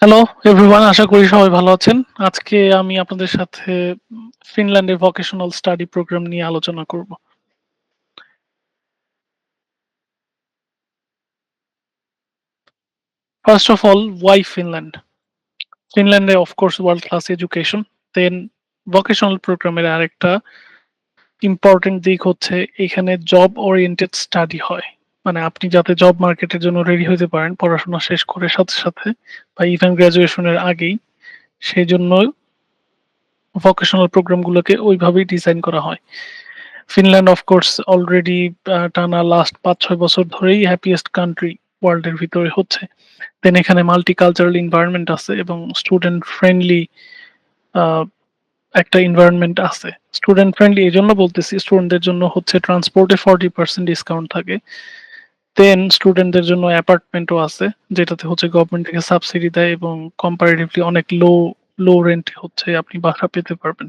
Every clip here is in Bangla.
হ্যালো এভরিওয়ান আশা করি সবাই ভালো আছেন। আজকে আমি আপনাদের সাথে ফিনল্যান্ডের ভোকেশনাল স্টাডি প্রোগ্রাম নিয়ে আলোচনা করব। First of all why Finland? ফিনল্যান্ডে of course world class education. Then vocational প্রোগ্রামের আরেকটা ইম্পর্টেন্ট দিক হচ্ছে এখানে জব ওরিয়েন্টেড স্টাডি হয়। মানে আপনি যাতে জব মার্কেটের জন্য রেডি হতে পারেন পড়াশোনা শেষ করে সাথে, সাথে বা ইভেন গ্র্যাজুয়েশন এর আগেই সেজন্য ভোকেশনাল প্রোগ্রাম গুলোকে ওইভাবেই ডিজাইন করা হয়। ফিনল্যান্ড অফ কোর্স অলরেডি টানা লাস্ট ৫-৬ বছর ধরেই হ্যাপিয়েস্ট কান্ট্রি ওয়ার্ল্ডের ভিতরে হচ্ছে। দেন এখানে মাল্টিকালচারাল এনভায়রনমেন্ট আছে এবং স্টুডেন্ট ফ্রেন্ডলি একটা এনভায়রনমেন্ট আছে। স্টুডেন্ট ফ্রেন্ডলি এই জন্য বলতেছি স্টুডেন্টদের জন্য হচ্ছে ট্রান্সপোর্টে এ 40% ডিসকাউন্ট থাকে। দেন স্টুডেন্টদের জন্য অ্যাপার্টমেন্টও আছে যেটাতে হচ্ছে গভর্নমেন্ট থেকে সাবসিডি দেয় এবং কম্পারেটিভলি অনেক লো, লো রেন্ট হচ্ছে আপনি বাসা পেতে পারবেন।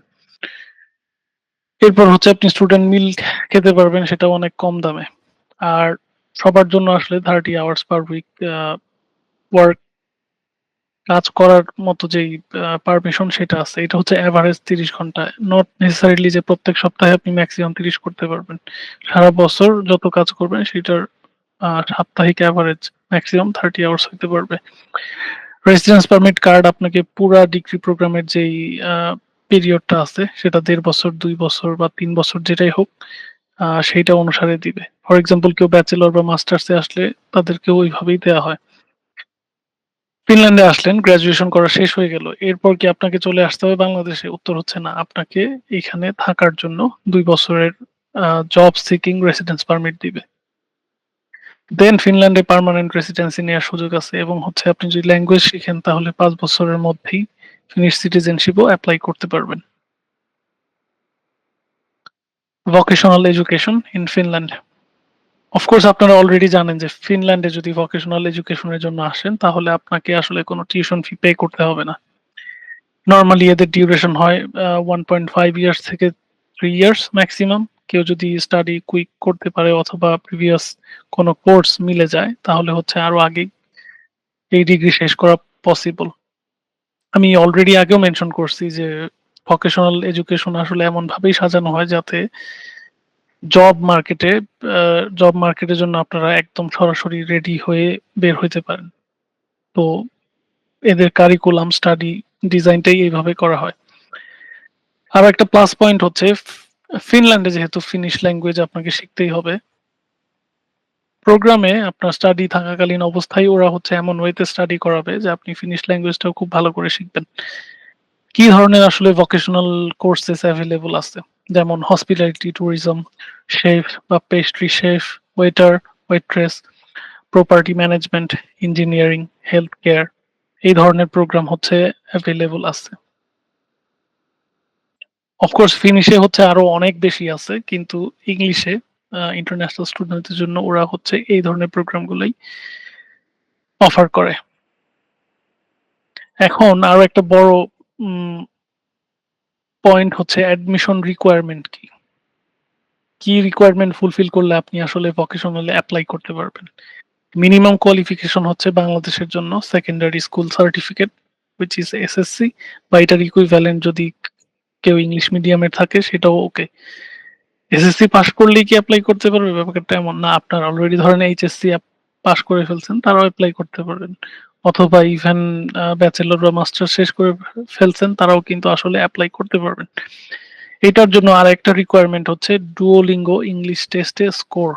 এরপর হচ্ছে আপনি স্টুডেন্ট মিল খেতে পারবেন সেটাও অনেক কম দামে। আর সবার জন্য আসলে 30 আওয়ার্স পার উইক ওয়ার্ক কাজ করার মতো যেই পারমিশন সেটা আছে। এটা হচ্ছে এভারেজ ৩০ ঘণ্টা। নট নেসেসারিলি যে প্রত্যেক সপ্তাহে আপনি ম্যাক্সিমাম তিরিশ করতে পারবেন। সারা বছর যত কাজ করবেন সেটার সাপ্তাহিক এভারেজ ম্যাক্সিমাম থার্টি আওয়ার্স হইতে পারবে। রেসিডেন্স পারমিট কার্ড আপনাকে পুরা ডিগ্রি প্রোগ্রামের যেই পিরিয়ডটা আছে সেটা দেড় বছর, দুই বছর বা ৩ বছর যেটাই হোক সেইটা অনুসারে দিবে। ফর এক্সাম্পল কেউ ব্যাচেলর বা মাস্টার্স আসলে তাদেরকে ওইভাবেই দেওয়া হয়। ফিনল্যান্ডে আসলেন, গ্র্যাজুয়েশন করা শেষ হয়ে গেল। এরপর কি আপনাকে চলে আসতে হবে বাংলাদেশে? উত্তর হচ্ছে না। আপনাকে এখানে থাকার জন্য দুই বছরের জব সিকিং রেসিডেন্স পারমিট দিবে। দেন ফিনল্যান্ডে পার্মানেন্ট রেসিডেন্সি নেওয়ার সুযোগ আছে এবং হচ্ছে আপনি যদি ল্যাঙ্গুয়েজ শিখেন তাহলে পাঁচ বছরের মধ্যেই ফিনিশ সিটিজেনশিপ ও এপ্লাই করতে পারবেন। Vocational education in Finland. Of course আপনারা অলরেডি জানেন যে ফিনল্যান্ডে যদি ভোকেশনাল এডুকেশনের জন্য আসেন, তাহলে আপনাকে আসলে কোনো টিউশন ফি পে করতে হবে না। নরমালি এদের ডিউরেশন হয় ওয়ান পয়েন্ট ফাইভ ইয়ার্স থেকে থ্রি ইয়ার্স মেক্সিমাম। কেউ যদি স্টাডি কুইক করতে পারে অথবা প্রিভিয়াস কোন কোর্স মিলে যায়, তাহলে হচ্ছে আরও আগেই এই ডিগ্রি শেষ করা পসিবল। আমি অলরেডি আগেও মেনশন করছি যে ভোকেশনাল এডুকেশন আসলে এমনভাবেই সাজানো হয় যাতে জব মার্কেটে জব মার্কেটের জন্য আপনারা একদম সরাসরি রেডি হয়ে বের হইতে পারেন। তো এদের কারিকুলাম স্টাডি ডিজাইনটাই এইভাবে করা হয়। আরও একটা প্লাস পয়েন্ট হচ্ছে ফিনল্যান্ডে যেহেতু ফিনিশ ল্যাঙ্গুয়েজ আপনাকে শিখতেই হবে। প্রোগ্রামে আপনার স্টাডি থাকাকালীন অবস্থায় ওরা হচ্ছে এমন ওয়েতে স্টাডি করাবে যে আপনি ফিনিশ ল্যাঙ্গুয়েজটাও খুব ভালো করে শিখবেন। কি ধরনের আসলে ভোকেশনাল কোর্সেস অ্যাভেলেবল আছে? যেমন হসপিটালিটি, ট্যুরিজম, শেফ বা pastry chef, waiter, waitress, property management, engineering, health care এই ধরনের প্রোগ্রাম হচ্ছে এভেইলেবল আছে। অফ কোর্স ফিনিশে হচ্ছে আরও অনেক বেশি আছে। কিন্তু ইংলিশে ইন্টারন্যাশনাল স্টুডেন্টদের জন্য ওরা হচ্ছে এই ধরনের প্রোগ্রাম গুলাই অফার করে। এখন আরও একটা বড় পয়েন্ট হচ্ছে অ্যাডমিশন রিকোয়ারমেন্ট কি? কি রিকোয়ারমেন্ট ফুলফিল করলে আপনি আসলে ভোকেশনাল এ এপ্লাই করতে পারবেন? মিনিমাম কোয়ালিফিকেশন হচ্ছে বাংলাদেশের জন্য secondary school certificate which is SSC বা এটার ইকুইভ্যালেন্ট যদি কেউ ইংলিশ মিডিয়ামের থাকে সেটাও ওকে। এসএসসি পাস করলেই কি এপ্লাই করতে পারবে? ব্যাপারটা এমন না। আপনার অলরেডি ধরেন এইচএসসি পাস করে ফেলছেন তারাও এপ্লাই করতে পারবেন। অথবা ইভেন ব্যাচেলর বা মাস্টার্স শেষ করে ফেলছেন তারাও কিন্তু আসলে এপ্লাই করতে পারবেন। এটার জন্য আর একটা রিকোয়ারমেন্ট হচ্ছে ডুওলিঙ্গো ইংলিশ টেস্টে স্কোর।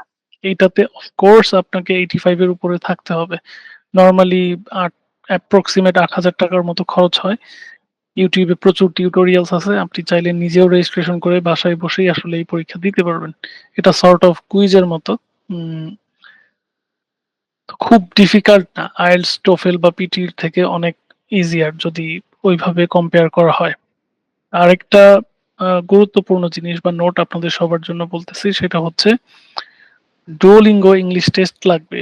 এইটাতে অফ কোর্স আপনাকে 85 এর উপরে থাকতে হবে। নরমালি আট অ্যাপ্রক্সিমেট ৳৮,০০০ র মতো খরচ হয়। এ প্রচুর টিউটোরিয়ালস আছে। আপনি চাইলে নিজেও রেজিস্ট্রেশন করে বাসায় বসেই আসলে এই পরীক্ষা দিতে পারবেন। এটা সর্ট অফ কুইজের মতো। খুব ডিফিকাল্ট না। IELTS, টোফেল বা পিটির থেকে অনেক ইজিয়ার যদি ওইভাবে কম্পেয়ার করা হয়। আরেকটা গুরুত্বপূর্ণ জিনিস বা নোট আপনাদের সবার জন্য বলতেছি সেটা হচ্ছে ডুওলিঙ্গো ইংলিশ টেস্ট লাগবে।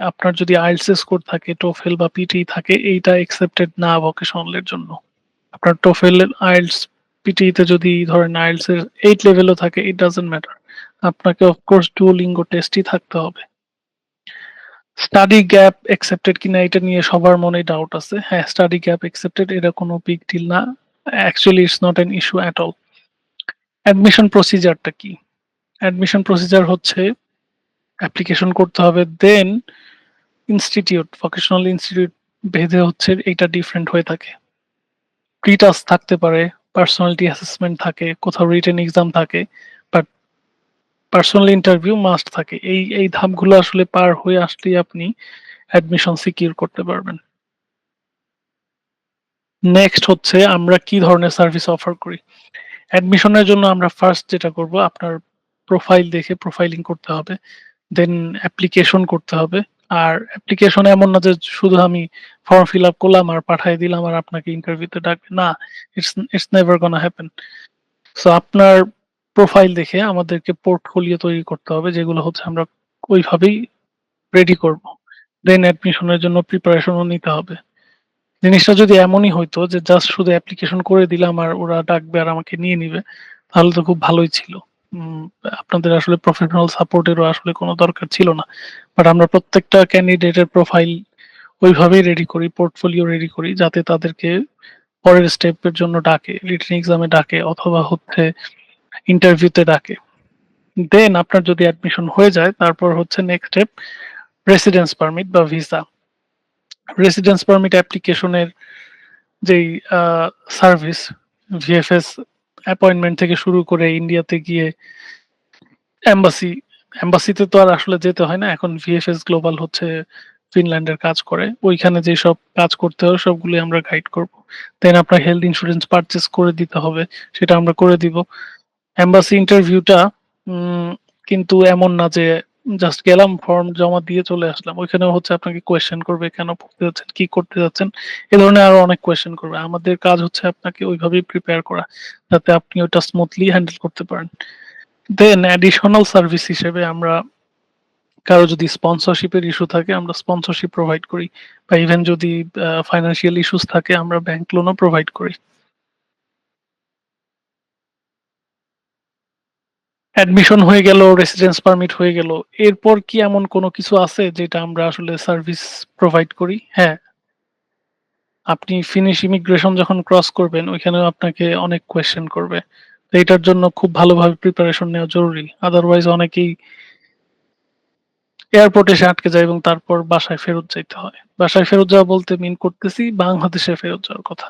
আপনার যদি এর স্কোর থাকে, টোফেল বা পিটি থাকে এইটা একসেপ্টেড না ভোকেশনাল এর জন্য। আপনার TOEFL এর IELTS, পিটি তে যদি ধরেন আইলস এর 8 লেভেলও থাকে it doesn't ম্যাটার আপনাকে অফ কোর্স ডুওলিঙ্গো টেস্টই থাকতে হবে। স্টাডি গ্যাপ অ্যাকসেপ্টেড কিনা এটা নিয়ে সবার মনে ডাউট আছে। হ্যাঁ স্টাডি গ্যাপ অ্যাকসেপ্টেড এটা কোনো বিগ ডিল না। Actually it's not an issue at all admission প্রসিজারটা কি? অ্যাডমিশন প্রসিজার হচ্ছে অ্যাপ্লিকেশন করতে হবে দেন ইনস্টিটিউট ভোকেশনাল ইনস্টিটিউট ভেদে হচ্ছে এটা ডিফারেন্ট হয়ে থাকে। প্রিটাস থাকতে পারে পার্সোনালিটি অ্যাসেসমেন্ট থাকে, কোথাও রিটেন এক্সাম থাকে বাট পার্সোনাল ইন্টারভিউ মাস্ট থাকে। এই এই ধাপগুলো আসলে পার হয়ে আসলেই আপনি অ্যাডমিশন সিকিউর করতে পারবেন। নেক্সট হচ্ছে আমরা কি ধরনের সার্ভিস অফার করি? অ্যাডমিশনের জন্য আমরা ফার্স্ট যেটা করব, আপনার প্রোফাইল দেখে প্রোফাইলিং করতে হবে দেন অ্যাপ্লিকেশন করতে হবে। আর অ্যাপ্লিকেশন এমন না যে শুধু আমি ফর্ম ফিল আপ করলাম আর পাঠিয়ে দিলাম আর আপনাকে ইন্টারভিউতে ডাকবে। না it's it's never gonna happen so আপনার প্রোফাইল দেখে আমাদেরকে পোর্টফোলিও তৈরি করতে হবে, যেগুলো হচ্ছে আমরা ওইভাবেই রেডি করব। দেন অ্যাডমিশনের জন্য প্রিপারেশনও নিতে হবে। জিনিসটা যদি এমনই হইতো যে জাস্ট শুধু অ্যাপ্লিকেশন করে দিলাম আর ওরা ডাকবে আর আমাকে নিয়ে নিবে, তাহলে তো খুব ভালোই ছিল। আপনাদের আসলে প্রফেশনাল সাপোর্টেরও আসলে কোনো দরকার ছিল না। বাট আমরা প্রত্যেকটা ক্যান্ডিডেটের প্রোফাইল ওইভাবেই রেডি করি পোর্টফোলিও রেডি করি, যাতে তাদেরকে পরের স্টেপের জন্য ডাকে রিটেন এক্সামে ডাকে, অথবা হচ্ছে ইন্টারভিউতে ডাকে। দেন আপনার যদি অ্যাডমিশন হয়ে যায়, তারপর হচ্ছে নেক্সট স্টেপ রেসিডেন্স পারমিট বা ভিসা রেসিডেন্স পারমিট অ্যাপ্লিকেশনের যেই সার্ভিস ভিএফএস অ্যাপয়েন্টমেন্ট থেকে শুরু করে ইন্ডিয়াতে গিয়ে এম্বাসি এম্বাসিতে তো আর আসলে যেতে হয় না। এখন ভিএফএস গ্লোবাল হচ্ছে ফিনল্যান্ডের কাজ করে। ওইখানে যে সব কাজ করতে হয়, সবগুলো আমরা গাইড করব। দেন আপনার হেলথ ইন্স্যুরেন্স পারচেস করে দিতে হবে, সেটা আমরা করে দিব। এম্বাসি ইন্টারভিউটা কিন্তু এমন না যে জাস্ট গেলাম ফর্ম জমা দিয়ে চলে আসলাম। ওইখানেও হচ্ছে আপনাকে কোয়েশ্চেন করবে, কেন পড়তে যাচ্ছেন কি করতে যাচ্ছেন? এ ধরনের আরও অনেক কোয়েশ্চেন করবে। আমাদের কাজ হচ্ছে আপনাকে ওইভাবেই প্রিপেয়ার করা, যাতে আপনি ওটা স্মুথলি হ্যান্ডেল করতে পারেন। দেন অ্যাডিশনাল সার্ভিস হিসেবে আমরা কারও যদি স্পন্সরশিপের ইস্যু থাকে, আমরা স্পন্সরশিপ প্রোভাইড করি। বা ইভেন যদি ফাইন্যান্সিয়াল ইস্যুস থাকে, আমরা ব্যাংক লোনও প্রোভাইড করি। অ্যাডমিশন হয়ে গেল রেসিডেন্স পারমিট হয়ে গেল। এরপর কি এমন কোনো কিছু আছে যেটা আমরা আসলে সার্ভিস প্রোভাইড করি? হ্যাঁ। আপনি ফিনিশ ইমিগ্রেশন যখন ক্রস করবেন, ওইখানেও আপনাকে অনেক কোয়েশ্চেন করবে। এটার জন্য খুব ভালোভাবে প্রিপারেশন নেওয়া জরুরি। আদারওয়াইজ অনেকেই এয়ারপোর্টে এসে আটকে যায় এবং তারপর বাসায় ফেরত যাইতে হয়। বাসায় ফেরত যাওয়া বলতে মিন করতেছি বাংলাদেশে ফেরত যাওয়ার কথা।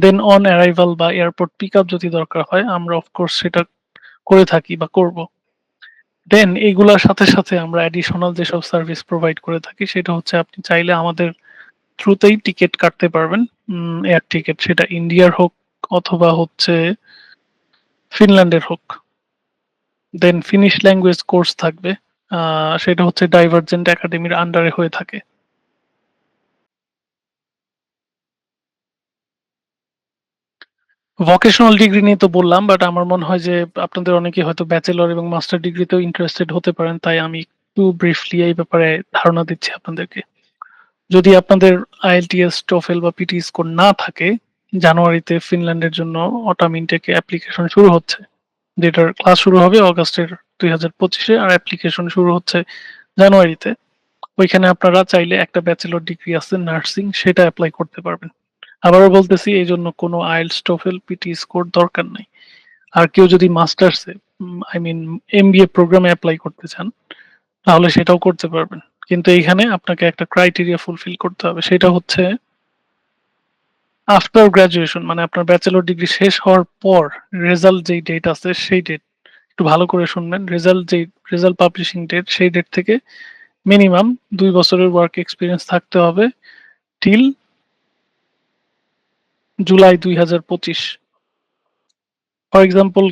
দেন অন অ্যারাইভাল বা এয়ারপোর্ট পিক আপ যদি দরকার হয়, আমরা অফকোর্স সেটা করে থাকি বা করব। দেন এইগুলার সাথে সাথে আমরা অ্যাডিশনাল যেসব সার্ভিস প্রোভাইড করে থাকি, সেটা হচ্ছে আপনি চাইলে আমাদের থ্রুতেই টিকিট কাটতে পারবেন। এয়ার টিকিট সেটা ইন্ডিয়ার হোক অথবা হচ্ছে ফিনল্যান্ডের হোক। দেন ফিনিশ ল্যাঙ্গুয়েজ কোর্স থাকবে। সেটা হচ্ছে ডাইভার্জেন্ট একাডেমির আন্ডারে হয়ে থাকে। ভোকেশনাল ডিগ্রি নিয়ে তো বললাম বাট আমার মনে হয় যে আপনাদের অনেকে হয়তো ব্যাচেলর এবং মাস্টার ডিগ্রিতেও ইন্টারেস্টেড হতে পারেন, তাই আমি একটু ব্রিফলি এই ব্যাপারে ধারণা দিচ্ছি আপনাদেরকে। যদি আপনাদের আইএলটিএস টোফেল বা পিটি স্কোর না থাকে জানুয়ারিতে ফিনল্যান্ডের জন্য অটাম ইনটেকে অ্যাপ্লিকেশন শুরু হচ্ছে, যেটার ক্লাস শুরু হবে অগাস্টের দুই হাজার পঁচিশে আর অ্যাপ্লিকেশন শুরু হচ্ছে জানুয়ারিতে। ওইখানে আপনারা চাইলে একটা ব্যাচেলর ডিগ্রি আছে নার্সিং সেটা অ্যাপ্লাই করতে পারবেন। আবারও বলতেছি, এই জন্য কোনো আইএলস টোফেল পিটি স্কোর দরকার নাই। আর কেউ যদি মাস্টার্সে I mean M B A প্রোগ্রামে অ্যাপ্লাই করতে চান, তাহলে সেটাও করতে পারবেন। কিন্তু এইখানে আপনাকে একটা ক্রাইটেরিয়া ফুলফিল করতে হবে, সেটা হচ্ছে আফটার গ্রাজুয়েশন মানে আপনার ব্যাচেলর ডিগ্রি শেষ হওয়ার পর রেজাল্ট যেই ডেট আছে, সেই ডেট একটু ভালো করে শুনবেন। রেজাল্ট যেই রেজাল্ট পাবলিশিং ডেট সেই ডেট থেকে মিনিমাম দুই বছরের ওয়ার্ক এক্সপিরিয়েন্স থাকতে হবে টিল জুলাই দুই হাজার পঁচিশ। ফর এক্সাম্পল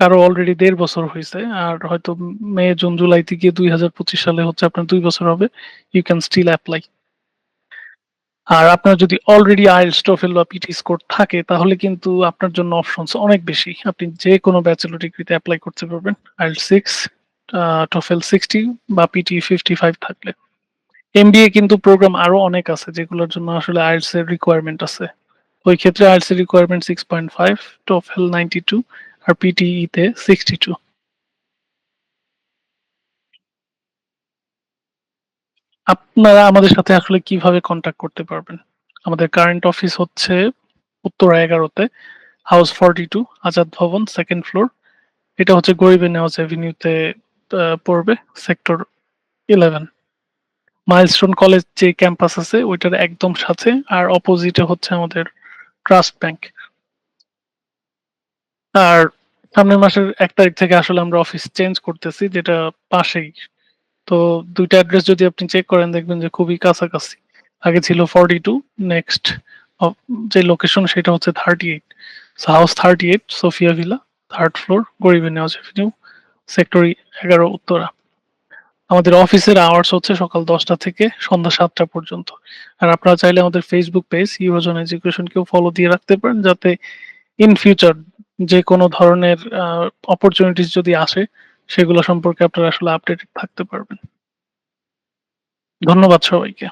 কারও অলরেডি দেড় বছর হয়েছে, আর হয়তো মে, জুন, জুলাই থেকে দুই হাজার পঁচিশ সালে হচ্ছে আপনার দুই বছর হবে। ইউ ক্যান স্টিল অ্যাপ্লাই আর আপনার যদি অলরেডি আইএলস টোফেল বা পিটি স্কোর থাকে, তাহলে কিন্তু আপনার জন্য অপশনস অনেক বেশি। আপনি যে কোনো ব্যাচেলর ডিগ্রিতে অ্যাপ্লাই করতে পারবেন। আইএল সিক্স টোফেল সিক্সটি বা পিটি ফিফটি ফাইভ থাকলে। এমবিএ কিন্তু প্রোগ্রাম আরও অনেক আছে, যেগুলোর জন্য আসলে আইএলস এর রিকোয়ারমেন্ট আছে। ওই ক্ষেত্রে আইএলস এর requirement six point five TOEFL ninety two আর পিটিই তে সিক্সটি টু আপনারা আমাদের সাথে আসলে কীভাবে কনট্যাক্ট করতে পারবেন? আমাদের কারেন্ট অফিস হচ্ছে উত্তরা এগারোতে হাউস ফর্টি টু আজাদ ভবন সেকেন্ড ফ্লোর। এটা হচ্ছে গরিবে নেওয়াজ এভিনিউতে আ পড়বে সেক্টর 11 মাইলস্টোন কলেজ যে ক্যাম্পাস আছে, ওইটার একদম সাথে, আর অপোজিটে হচ্ছে আমাদের ট্রাস্ট ব্যাংক। আর সামনের মাসের এক তারিখ থেকে আসলে আমরা অফিস চেঞ্জ করতেছি, যেটা পাশেই। তো দুইটা অ্যাড্রেস যদি আপনি চেক করেন, দেখবেন যে খুবই কাছাকাছি। আগে ছিল 42 নেক্সট যে লোকেশন সেটা হচ্ছে 38 so house 38 Sophia villa third floor Gharibe Newaz avenue sector ১১ Uttara. আমাদের অফিসের আওয়ার্স হচ্ছে সকাল ১০ টা থেকে সন্ধ্যা ৭ টা পর্যন্ত। আর আপনারা চাইলে আমাদের ফেসবুক পেজ ইউরোজোন এডুকেশন কেও ফলো দিয়ে রাখতে পারেন, যাতে ইন ফিউচার যেকোনো ধরনের আ অপরচুনিটিস যদি আসে সেগুলো সম্পর্কে আপনারা আসলে আপডেটেড থাকতে পারবেন। ধন্যবাদ সবাইকে।